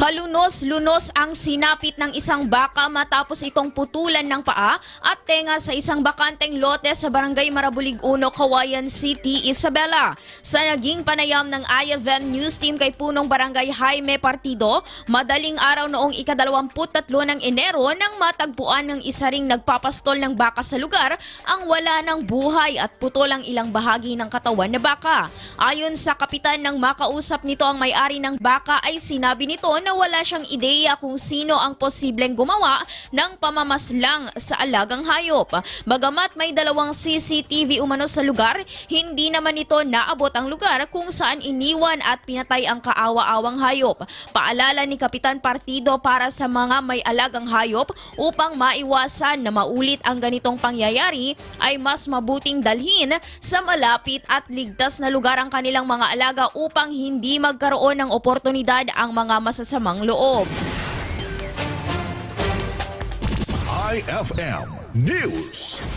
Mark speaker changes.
Speaker 1: Kalunos-lunos ang sinapit ng isang baka matapos itong putulan ng paa at tenga sa isang bakanteng lote sa barangay Marabulig 1, Kawayan City, Isabela. Sa naging panayam ng IFM News Team kay punong barangay Jaime Partido, madaling araw noong ikadalawamput-tatlo ng Enero nang matagpuan ng isa ring nagpapastol ng baka sa lugar ang wala ng buhay at putol ang ilang bahagi ng katawan na baka. Ayon sa kapitan ng makausap nito ang may-ari ng baka ay sinabi nito na wala siyang ideya kung sino ang posibleng gumawa ng pamamaslang sa alagang hayop. Bagamat may dalawang CCTV umano sa lugar, hindi naman ito naabot ang lugar kung saan iniwan at pinatay ang kaawa-awang hayop. Paalala ni Kapitan Partido para sa mga may alagang hayop upang maiwasan na maulit ang ganitong pangyayari ay mas mabuting dalhin sa malapit at ligtas na lugar ang kanilang mga alaga upang hindi magkaroon ng oportunidad ang mga masasamang loob.
Speaker 2: IFM News.